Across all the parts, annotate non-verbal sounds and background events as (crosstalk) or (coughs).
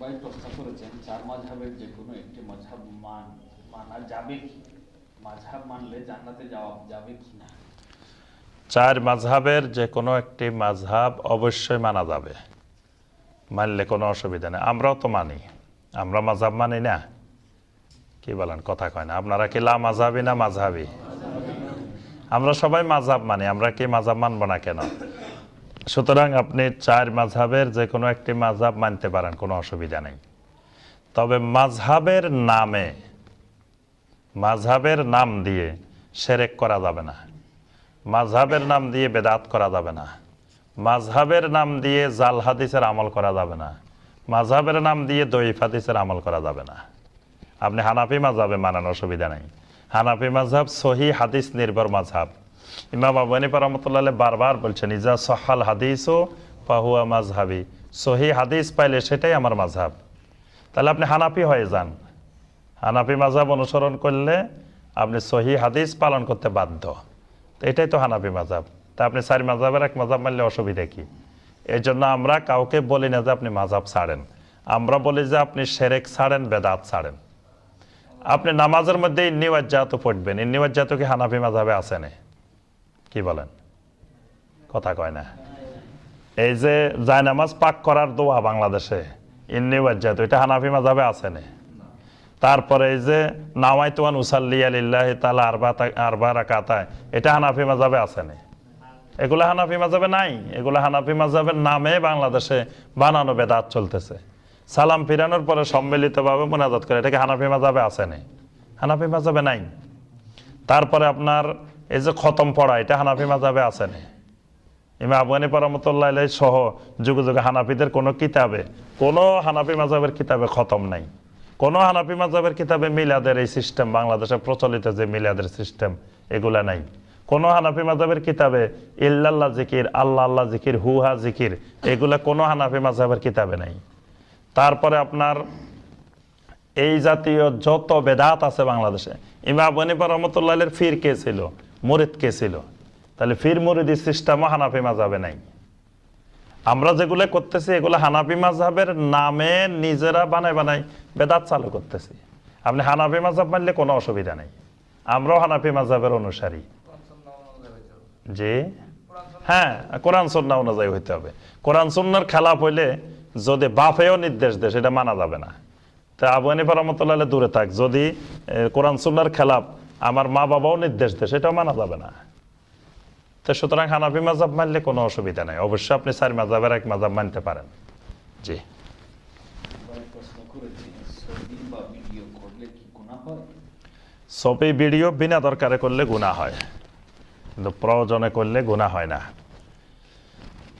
ভাই প্রশ্ন করেছেন চার মাঝহাবের যে কোনো একটি মাঝহাব মান, মানা যাবে কি? মাঝহাব মানলে জান্নাতে যাওয়া যাবে কি না? চার মাঝহাবের যে কোনো একটি মাঝহাব অবশ্যই মানা যাবে। মানলে কোনো অসুবিধা নেই। আমরাও তো মানি। আমরা মাঝহাব মানি না। কি বলেন, কথা কয় না। আপনারা কি লা মাঝহাবি না মাঝহাবি আমরা সবাই মাঝহাব মানি। আমরা কি মাঝহাব মানবো না কেন? সুতরাং আপনি চার মাঝহাবের যে কোনো একটি মাঝহাব মানতে পারেন, কোনো অসুবিধা নেই। তবে মাঝহাবের নামে, মাঝহাবের নাম দিয়ে সেরেক করা যাবে না। মাঝহাবের নাম দিয়ে বেদাত করা যাবে না। মাঝহাবের নাম দিয়ে জাল হাদিসের আমল করা যাবে না। মাঝহাবের নাম দিয়ে দইফ হাদিসের আমল করা যাবে না। আপনি হানাফি মাঝহাবে মানান, অসুবিধা নেই। হানাফি মাঝহাব সহি হাদিস নির্ভর মাঝহাব। ইমাম আবু হানিফা রহমতুল্লাহ বারবার বলছেন, ইজা সহাল হাদিস পাহুয়া সহি হাদিস পাইলে সেটাই আমার মাঝহাব তাহলে আপনি হানাফি হয়ে যান। হানাফি মাঝহাব অনুসরণ করলে আপনি সহি হাদিস পালন করতে বাধ্য। এটাই তো হানাফি মাঝহাব তা আপনি চারি মাঝহাবের এক মাঝহাব মানলে অসুবিধা কি? এই জন্য আমরা কাউকে বলি না যে আপনি মাঝহাব ছাড়েন। আমরা বলি যে আপনি সেরেক ছাড়েন, বেদাত ছাড়েন। আপনি নামাজের মধ্যে ইন্নিওয়াজ্জাত পড়বেন। ইন্নিওয়াজ্জাত কি হানাফি মাঝহাবে আছে না? কি বলেন? কথা কয় না। এই যে জায়নামাজ পাক করার দোয়া বাংলাদেশে ইন্নিওয়াজ্জাত এটা হানাফি মাঝহাবে আছে না। তারপরে এই যে নামাই তোয়ান উসাল্লি আলিল্লাহ তালা আরবা আরবা রাকাতায়, এটা হানাফি মাঝাবে আছে না। এগুলো হানাফি মাঝাবে নাই, এগুলো হানাফি মাঝাবের নামে বাংলাদেশে বানানো বেদাত চলতেছে। সালাম ফিরানোর পরে সম্মিলিতভাবে মোনাজাত করে, এটাকে হানাফি মাঝাবে আছে না। হানাফি মাঝাবে নাই। তারপরে আপনার এই যে খতম পড়া, এটা হানাফি মাজাবে আছে না? ইমা আবু হানিফা রহমতুল্লাহ সহ যুগে যুগে হানাফিদের কোনো কিতাবে, কোনো হানাফি মাজাবের কিতাবে খতম নাই। কোনো হানাফি মাজাবের কিতাবে মিলাদের এই সিস্টেম বাংলাদেশে প্রচলিত যে মিলাদের সিস্টেম এগুলা নাই। কোনো হানাফি মাজাবের কিতাবে ইল্লাল্লাহ জিকির, আল্লাহ আল্লাহ জিকির হুহা জিকির, এগুলা কোনো হানাফি মাজাবের কিতাবে নাই। তারপরে আপনার এই জাতীয় যত বেদাত আছে বাংলাদেশে ইমা আবু হানিফা রহমতুল্লাহের ফির কে ছিল মুরিদ কে ছিল? তাহলে ফির মুরিদি সিস্টেমও হানাফি মাঝাবে নাই। আমরা যেগুলো করতেছি, এগুলো হানাফি মাঝহাবের নামে নিজেরা বানায় বানায় বেদাত চালু করতেছি। আপনি হানাফি মাঝহাব মানলে কোনো অসুবিধা নেই। আমরাও হানাফি মাঝহাবের অনুসারী। জি? হ্যাঁ কোরআন সন্না অনুযায়ী হইতে হবে। কোরআন সন্ন্যার খেলাপ হইলে যদি বাফেও নির্দেশ দেয়, সেটা মানা যাবে না। তা আবু হানিফা রহমতুল্লাহ দূরে থাক। যদি কোরআন সন্ন্যার খেলাপ আমার মা বাবাও নির্দেশ দেয়, সেটাও মানা যাবে না। তো সুতরাং হানাফি মাজাব মানলে কোনো অসুবিধা নাই। অবশ্যই আপনি চার মাজাবের এক মাজাব মানতে পারেন। জি। ছবি, ভিডিও বিনা দরকারে করলে গুণা হয়। কিন্তু প্রয়োজনে করলে গুণা হয় না।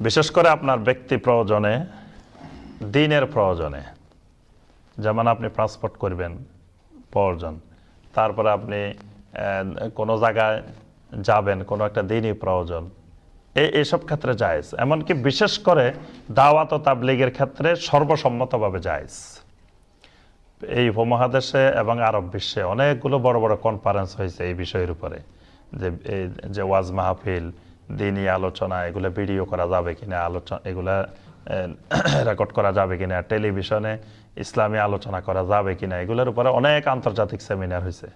বিশেষ করে আপনার ব্যক্তি প্রয়োজনে, দিনের প্রয়োজনে। যেমন আপনি পাসপোর্ট করবেন প্রয়োজন তারপরে আপনি কোনো জায়গায় যাবেন, কোনো একটা দিনই প্রয়োজন। এই এইসব ক্ষেত্রে জায়েজ। এমনকি বিশেষ করে দাওয়াত ও তাবলিগের ক্ষেত্রে সর্বসম্মতভাবে জায়েজ। এই উপমহাদেশে এবং আরব বিশ্বে অনেকগুলো বড় বড় কনফারেন্স হয়েছে এই বিষয়ের উপরে। যে এই যে ওয়াজ মাহফিল দিনই আলোচনা, এগুলো ভিডিও করা যাবে কিনা, আলোচনা, এগুলা রেকর্ড (coughs) করা যাবে কিনা টেলিভিশনে ইসলামী আলোচনা করা যাবে কিনা, এগুলোর উপরে অনেক আন্তর্জাতিক সেমিনার হয়েছে।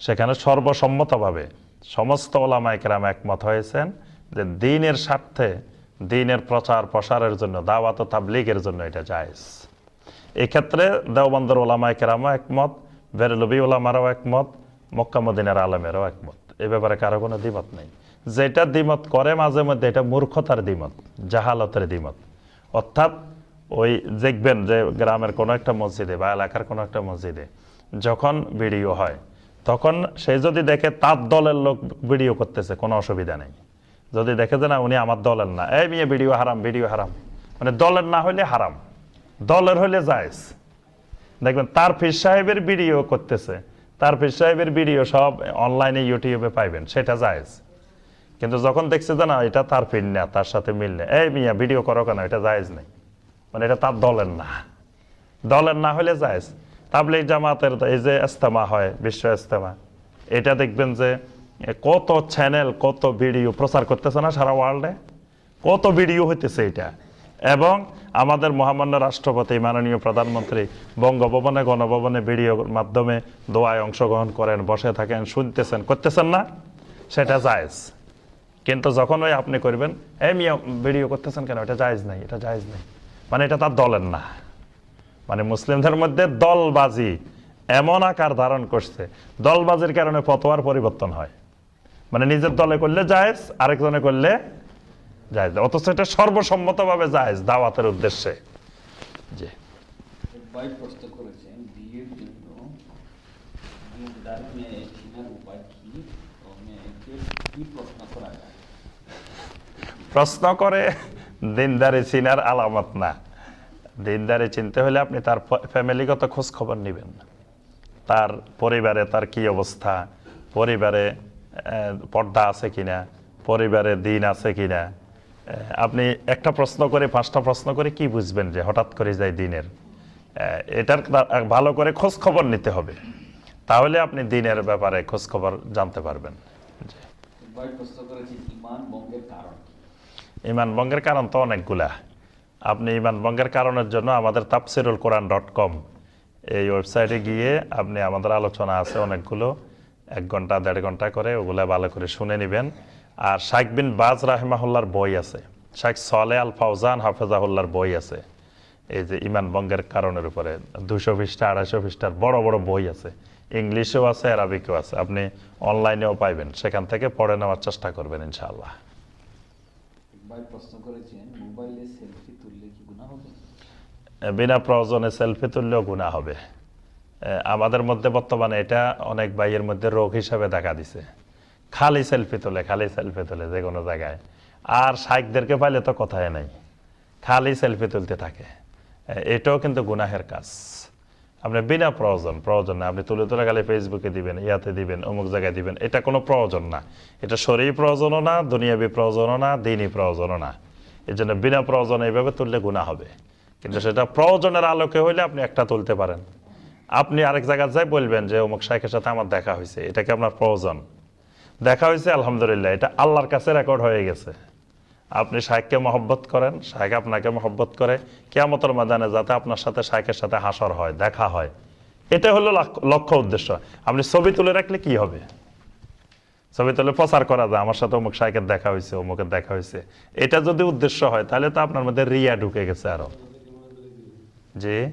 সেখানে সর্বসম্মতভাবে সমস্ত ওলামায় কেরাম একমত হয়েছেন যে দিনের স্বার্থে দিনের প্রচার প্রসারের জন্য, দাওয়াত তাবলিগের জন্য এটা জায়েজ। এক্ষেত্রে ক্ষেত্রে দেওবন্দর ওলামায় কেরামও একমত, বেরলবি ওলামারাও একমত, মক্কা মদিনার আলমেরও একমত। এ ব্যাপারে কারও কোনো দ্বিমত নেই। যেটা দ্বিমত করে মাঝে মধ্যে এটা মূর্খতার দ্বিমত, জাহালতের দ্বিমত। অর্থাৎ ওই দেখবেন যে গ্রামের কোনো একটা মসজিদে বা এলাকার কোনো একটা মসজিদে যখন ভিডিও হয় তখন সে যদি দেখে তার দলের লোক ভিডিও করতেছে, কোনো অসুবিধা নেই। যদি দেখে যে না, উনি আমার দলের না, এই মেয়ে ভিডিও হারাম ভিডিও হারাম। মানে দলের না হইলে হারাম, দলের হইলে জায়েজ। দেখবেন, তার ফির সাহেবের ভিডিও করতেছে, তার ফির সাহেবের ভিডিও সব অনলাইনে, ইউটিউবে পাইবেন, সেটা জায়েজ। কিন্তু যখন দেখছে যে না, এটা তার ফির না, তার সাথে মিললে এই মিয়া ভিডিও করো কেন, এটা জায়েজ নেই। মানে এটা তার দলের না দলের না হলে জায়েজ। তাবলিগ জামাতের এই যে ইস্তেমা হয়, বিশ্ব ইস্তেমা এটা দেখবেন যে কত চ্যানেল কত ভিডিও প্রচার করতেছে না সারা ওয়ার্ল্ডে কত ভিডিও হইতেছে এটা? এবং আমাদের মহামান্য রাষ্ট্রপতি, মাননীয় প্রধানমন্ত্রী বঙ্গভবনে, গণভবনে ভিডিওর মাধ্যমে দোয়ায় অংশগ্রহণ করেন, বসে থাকেন, শুনতেছেন, করতেছেন না? সেটা জায়েজ। কিন্তু যখন ওই আপনি করবেন, এই মিয়া ভিডিও করতেছেন কেন? এটা জায়েজ নাই, এটা জায়েজ নাই। মানে এটা তার দলের না। মানে মুসলিমদের মধ্যে দলবাজি এমন আকার ধারণ করছে দলবাজির কারণে ফতোয়ার পরিবর্তন হয়। মানে নিজের দলে করলে জায়েজ আরেকজনে করলে জায়েজ। অথচ এটা সর্বসম্মতভাবে জায়েজ দাওয়াতের উদ্দেশ্যে। জি। প্রশ্ন করা যায়? প্রশ্ন করে দিনদারি চিনার আলামত না। দিনদারি চিনতে হলে আপনি তার ফ্যামিলিগত খোঁজ খবর নেবেন। তার পরিবারে তার কি অবস্থা পরিবারে পর্দা আছে কিনা পরিবারে দিন আছে কিনা আপনি একটা প্রশ্ন করে পাঁচটা প্রশ্ন করে কি বুঝবেন যে হঠাৎ করে যায় দিনের? এটার ভালো করে খোঁজ খবর নিতে হবে। তাহলে আপনি দিনের ব্যাপারে খোঁজ খবর জানতে পারবেন। ভাই ইমান ভঙ্গের কারণ তো অনেকগুলা। আপনি ইমান ভঙ্গের কারণের জন্য আমাদের তাপসিরুল কোরআন ডট কম এই ওয়েবসাইটে গিয়ে আপনি আমাদের আলোচনা আছে অনেকগুলো, এক ঘণ্টা, দেড় ঘণ্টা করে ওগুলা ভালো করে শুনে নেবেন। আর শাইখ বিন বাজ রাহেমাহুল্লার বই আছে, শাইখ সলে আল ফাউজান হাফেজাহুল্লার বই আছে। এই যে ইমান ভঙ্গের কারণের উপরে দুশো পৃষ্ঠা, আড়াইশো পৃষ্ঠার বড় বড় বই আছে, ইংলিশেও আছে, আরবিকেও আছে, আপনি অনলাইনেও পাইবেন, সেখান থেকে পড়ে নেওয়ার চেষ্টা করবেন ইনশাআল্লাহ। বিনা প্রয়োজনে সেলফি তুললেও গুণা হবে। আমাদের মধ্যে বর্তমানে এটা অনেক ভাইয়ের মধ্যে রোগ হিসাবে দেখা দিছে। খালি সেলফি তোলে, খালি সেলফি তোলে যে কোনো জায়গায়। আর শাইকদেরকে পাইলে তো কথাই নাই। খালি সেলফি তুলতে থাকে। এটাও কিন্তু গুনাহের কাজ। আপনি বিনা প্রয়োজন প্রয়োজন না। আপনি তুলে তুলে খালি ফেসবুকে দিবেন, ইয়াতে দিবেন, অমুক জায়গায় দিবেন। এটা কোনো প্রয়োজন না। এটা শরীর প্রয়োজনও না, দুনিয়াবি প্রয়োজনও না, দিনই প্রয়োজনও না। এই জন্য বিনা প্রয়োজনে এইভাবে তুললে গুণা হবে। কিন্তু সেটা প্রয়োজনের আলোকে হইলে আপনি একটা তুলতে পারেন। আপনি আরেক জায়গায় যাই বলবেন যে, অমুক শাইখের সাথে আমার দেখা হয়েছে এটাকে আপনার প্রয়োজন? দেখা হয়েছে আলহামদুলিল্লাহ, এটা আল্লাহর কাছে রেকর্ড হয়ে গেছে। আপনি শাইখকে মহব্বত করেন শাইখ আপনাকে মহব্বত করে। কেয়ামতের ময়দানে যাতে আপনার সাথে শাইখের সাথে হাসর হয়, দেখা হয়। এটা হলো লাক- লক্ষ্য উদ্দেশ্য। আপনি ছবি তুলে রাখলে কি হবে? ছবি তুলে প্রচার করা যায়। আমার সাথে অমুক শাইকের দেখা হয়েছে, অমুকের দেখা হয়েছে। এটা যদি উদ্দেশ্য হয়, তাহলে তো আপনার মধ্যে রিয়া ঢুকে গেছে আরও। জি?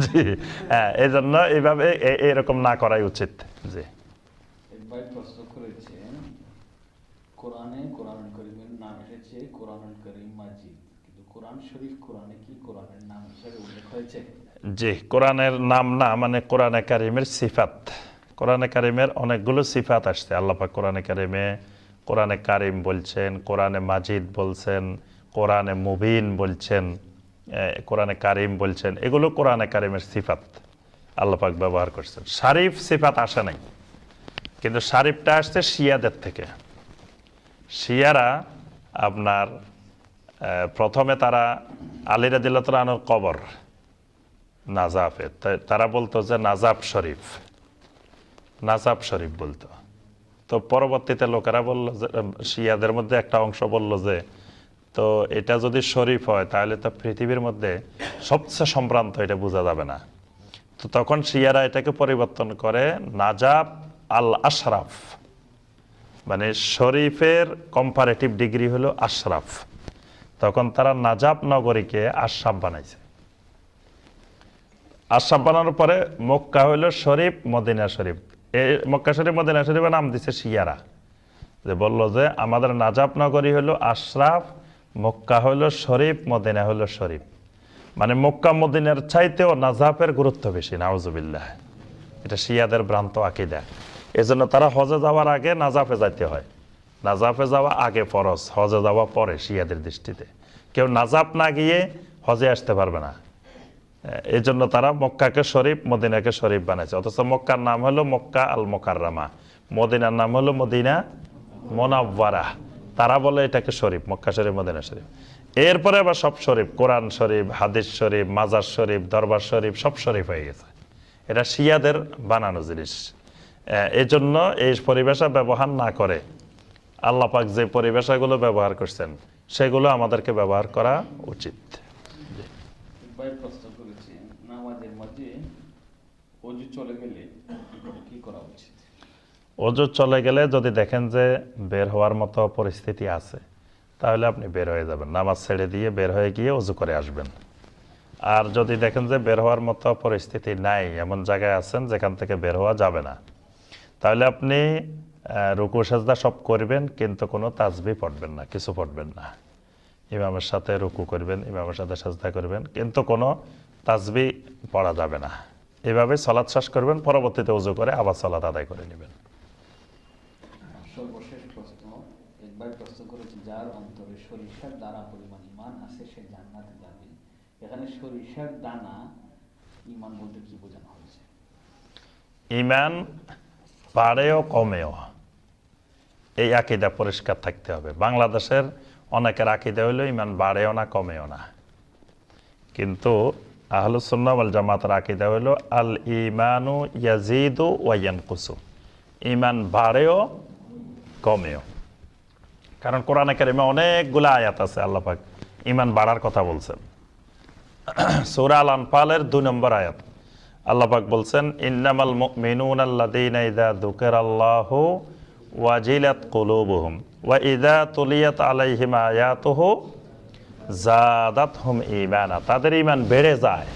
জি। হ্যাঁ এই জন্য এইভাবে এরকম না করাই উচিত। জি এক ভাই প্রশ্ন করেছেন কোরআনে কোরআন করিমের নাম এসেছে কোরআন করিম মাজিদ। জি, কোরআনের নাম না মানে কোরআনে কারিমের সিফাত। কোরআনে কারিমের অনেকগুলো সিফাত আসছে। আল্লাপাক কোরআনে কারিমে কোরআনে কারিম বলছেন, কোরআনে মাজিদ বলছেন, কোরআনে মুবিন বলছেন কোরআনে কারিম বলছেন, এগুলো কোরআনে কারিমের সিফাত। আল্লাপাক ব্যবহার করছেন। শারিফ সিফাত আসে নাই। কিন্তু শারিফটা আসছে শিয়াদের থেকে। শিয়ারা আপনার প্রথমে তারা আলী রাদিল্লাহর কবর নাজাফে। তারা বলতো যে নাজাব শরীফ নাজাব শরীফ বলতো। তো পরবর্তীতে লোকেরা বলল যে শিয়াদের মধ্যে একটা অংশ বলল যে, তো এটা যদি শরীফ হয়, তাহলে তো পৃথিবীর মধ্যে সবচেয়ে সম্ভ্রান্ত, এটা বোঝা যাবে না। তো তখন শিয়ারা এটাকে পরিবর্তন করে নাজাব আল আশরাফ মানে শরীফের কম্পারেটিভ ডিগ্রি হলো আশরাফ। তখন তারা নাজাব নগরীকে আশরাফ বানাইছে। আশরাফ বানানোর পরে মক্কা হইল শরীফ, মদিনা শরীফ। এই মক্কা শরীফ, মদিনা শরীফের নাম দিছে শিয়ারা। যে বলল যে, আমাদের নাজাব নগরী হলো আশরাফ, মক্কা হইল শরীফ, মদিনা হইল শরীফ। মানে মক্কা, মদিনার চাইতেও নাজাফের গুরুত্ব বেশি, নাউজুবিল্লাহ। এটা শিয়াদের ভ্রান্ত আকিদা। এজন্য তারা হজে যাওয়ার আগে নাজাফে যাইতে হয়। নাজাফে যাওয়া আগে ফরজ, হজে যাওয়া পরে শিয়াদের দৃষ্টিতে। কেউ নাজাফ না গিয়ে হজে আসতে পারবে না। এই জন্য তারা মক্কাকে শরীফ, মদিনাকে শরীফ বানাইছে। অথচ মক্কার নাম হলো মক্কা আল মোকাররামা মদিনার নাম হলো মদিনা মোনাব্বারা তারা বলে এটাকে শরীফ, মক্কা শরীফ, মদিনা শরীফ। এরপরে আবার সব শরীফ, কোরআন শরীফ, হাদিস শরীফ, মাজার শরীফ, দরবার শরীফ, সব শরীফ হয়ে গেছে। এটা শিয়াদের বানানো জিনিস। আহ, এই জন্য এই পরিবেশা ব্যবহার না করে আল্লাহ পাক যে পরিবেশাগুলো ব্যবহার করছেন সেগুলো আমাদেরকে ব্যবহার করা উচিত? অজু চলে গেলে যদি দেখেন যে বের হওয়ার মতো পরিস্থিতি আছে তাহলে আপনি বের হয়ে যাবেন। নামাজ ছেড়ে দিয়ে বের হয়ে গিয়ে অজু করে আসবেন। আর যদি দেখেন যে বের হওয়ার মতো পরিস্থিতি নাই এমন জায়গায় আছেন যেখান থেকে বের হওয়া যাবে না। তাহলে আপনি রুকু সাজদা সব করবেন কিন্তু কোনো তাজবি পড়বেন না কিছু পড়বেন না। ইমামের সাথে রুকু করবেন ইমামের সাথে সাজদা করবেন কিন্তু কোনো তাজবি পড়া যাবে না। এভাবে সলাৎ শ্বাস করবেন পরবর্তীতে উজু করে আবার সলাৎ আদায় করে নেবেন। সর্বশেষ প্রশ্ন এক প্রশ্ন করেছে যার অন্তরে সরিষার দানা পরিমাণ ইমান আছে সে জান্নাতে যাবে। এখানে সরিষার দানা ইমান বলতে কি বোঝানো হয়েছে? ইমান বাড়েও কমেও। এই আকিদা পরিষ্কার থাকতে হবে। বাংলাদেশের অনেকের আকিদা হইল, ইমান বাড়েও না, কমেও না। কিন্তু আহলুসুন্না ওয়াল জামাতের আকিদা হইল, আল ইমানু ইয়াজিদু ওয়াইয়ান কুসু ইমান বাড়েও, কমেও। কারণ কোরআনে কারিমে অনেকগুলো আয়াত আছে, আল্লাহ পাক ইমান বাড়ার কথা বলছেন। (clears throat) সূরা আল আনফালের দুই নম্বর আয়াত। আল্লাহ পাক বলছেন, ইন্নামাল মুমিনুন আল্লাযীনা ইযা যুকিরাল্লাহু ওয়াজিলাত কুলুবুহুম ওয়া ইযা তুলিয়াত আলাইহিম জাদাত জাদাতহুম ঈমানা। তাদের ইমান বেড়ে যায়।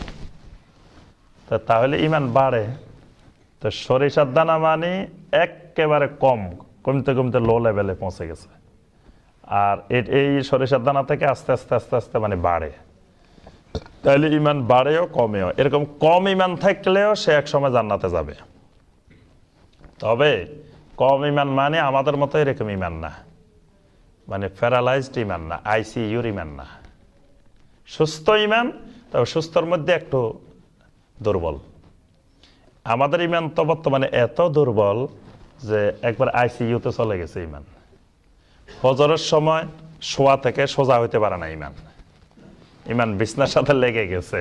তো তাহলে ইমান বাড়ে। তো সরিষার দানা মানে একেবারে কম, কমতে কমতে লো লেভেলে পৌঁছে গেছে। আর এই সরিষার দানা থেকে আস্তে আস্তে আস্তে আস্তে মানে বাড়ে। তাহলে ইমান বাড়েও, কমেও। এরকম কম ইমান থাকলেও সে এক সময় জান্নাতে যাবে। তবে কম ইমান মানে আমাদের মতো এরকম ইমান না। মানে প্যারালাইজড ইমান না, আইসিইউর ইমান না। সুস্থ ইমান, তবে সুস্থর মধ্যে একটু দুর্বল। আমাদের ইমান তো বর্তমানে এত দুর্বল যে একবার আইসিইউতে চলে গেছে ইমান। ফজরের সময় শোয়া থেকে সোজা হইতে পারে না ইমান। ইমান বিছনার সাথে লেগে গেছে।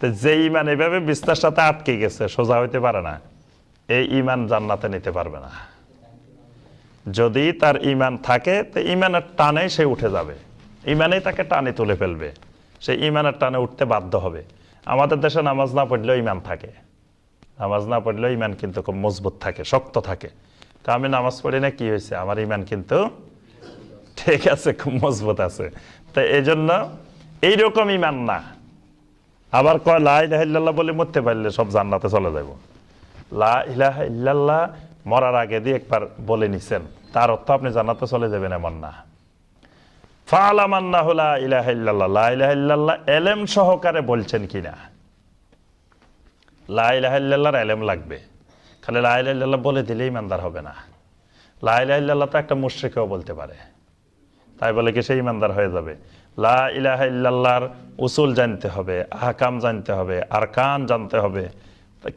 তো যে ইমান এভাবে বিছনার সাথে আটকে গেছে, সোজা হইতে পারে না। এই ইমান জান্নাতে নিতে পারবে না। যদি তার ইমান থাকে, তো ইমানের টানে সে উঠে যাবে। ইমানেই তাকে টানে তুলে ফেলবে। সে ইমানের টানে উঠতে বাধ্য হবে। আমাদের দেশে নামাজ না পড়লেও ইমান থাকে। নামাজ না পড়লেও ইমান কিন্তু খুব মজবুত থাকে, শক্ত থাকে। তো আমি নামাজ পড়ি না, কি হয়েছে? আমার ইমান কিন্তু ঠিক আছে, খুব মজবুত আছে। তো এই জন্য এইরকম ইমান না। আবার কয়, লা ইল্লাল্লাহ বলে মরতে পারলে সব জান্নাতে চলে যাব লা মরার আগে দিয়ে একবার বলে নিছেন, তার অর্থ আপনি জান্নাতে চলে যাবেন এমন না। এলেম সহকারে বলছেন কিনা? এলেম লাগবে। খালি লা বলে দিলেই ইমানদার হবে না। লা তো একটা মুশ্রিকেও বলতে পারে। তাই বলে কি সে ইমানদার হয়ে যাবে? লা ইলাহা ইল্লাল্লাহর উসুল জানতে হবে, আহকাম জানতে হবে আর কান জানতে হবে।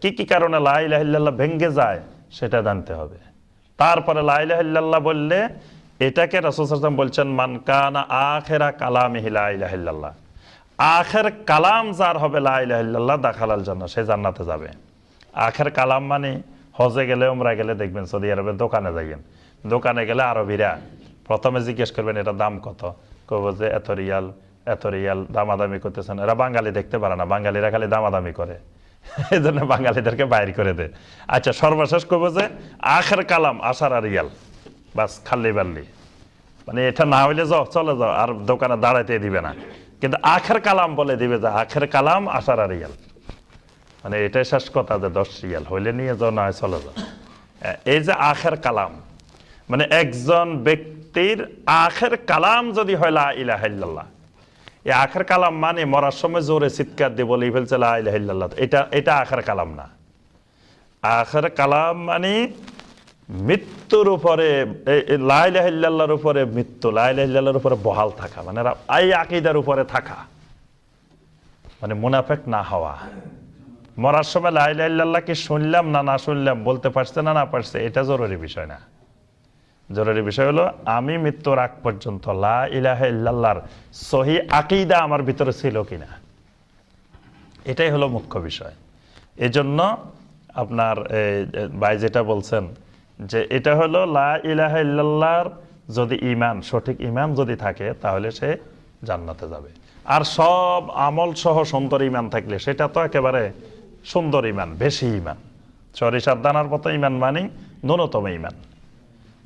কি কি কারণে লা ইলাহা ইল্লাল্লাহ ভেঙ্গে যায় সেটা জানতে হবে। তারপরে লা ইল্লাল্লাহ বললে, এটাকে রাসূল সাল্লাল্লাহু বলছেন, মান কানা আখিরা কালামিহি লা আখের কালাম যার হবে লা ইল্লাল্লাহ দাখালাল জান্নাহ, সে জান্নাতে যাবে। আখের কালাম মানে হজে গেলে ওমরা গেলে দেখবেন সৌদি আরবে দোকানে যাইয়েন। দোকানে গেলে আরবিরা প্রথমে জিজ্ঞেস করবেন এটা দাম কত? কব যে এত রিয়াল এত রিয়াল দামাদামি করতেছেন। এরা বাঙালি দেখতে পারে না, বাঙালিরা খালি দামাদামি করে। (laughs) এই জন্য বাঙালিদেরকে বাইর করে দেয় আচ্ছা সর্বশেষ করব যে আখের কালাম, আশার আর রিয়াল। বাস, খাল্লি বাল্লি। মানে এটা না হইলে যাও, চলে যাও, আর দোকানে দাঁড়াইতে দিবে না। কিন্তু আখের কালাম বলে দিবে যে আখের কালাম, আশার আর রিয়াল। মানে এটাই শেষ কথা যে দশ রিয়াল, হইলে নিয়ে যাও, না চলে যাও। এই যে আখের কালাম মানে একজন ব্যক্তির আখের কালাম যদি হয়, লা ইলাহা ইল্লাল্লাহ। এই আখের কালাম মানে মরার সময় জোরে চিৎকার দিয়ে বলে ফেলছে, লা ইলাহা ইল্লাল্লাহ। এটা এটা আখের কালাম না। আখের কালাম মানে মৃত্যুর উপরে, এই- এই লা ইলাহা উপরে মৃত্যু, লা ইলাহা ইল্লাল্লাহর উপরে বহাল থাকা। মানে এই আকিদার উপরে থাকা। মানে মুনাফেক না হওয়া। মরার সময় লা ইলাহা ইল্লাল্লাহ কি শুনলাম না না শুনলাম, বলতে পারছে না না পারছে, এটা জরুরি বিষয় না। জরুরি বিষয় হলো, আমি মৃত্যুর আগ পর্যন্ত লা ইলাহ ইল্লাল্লাহর সহি আকিদা আমার ভিতরে ছিল কিনা? এটাই হলো মুখ্য বিষয়। এজন্য আপনার ভাই যেটা বলছেন যে এটা হলো, লা ইলাহ ইল্লাল্লাহর যদি ইমান সঠিক ইমান যদি থাকে, তাহলে সে জান্নাতে যাবে। আর সব আমল সহ সুন্দর ইমান থাকলে সেটা তো একেবারে সুন্দর ইমান বেশি ইমান সরিষার দানার মতো ইমান মানি ন্যূনতম ইমান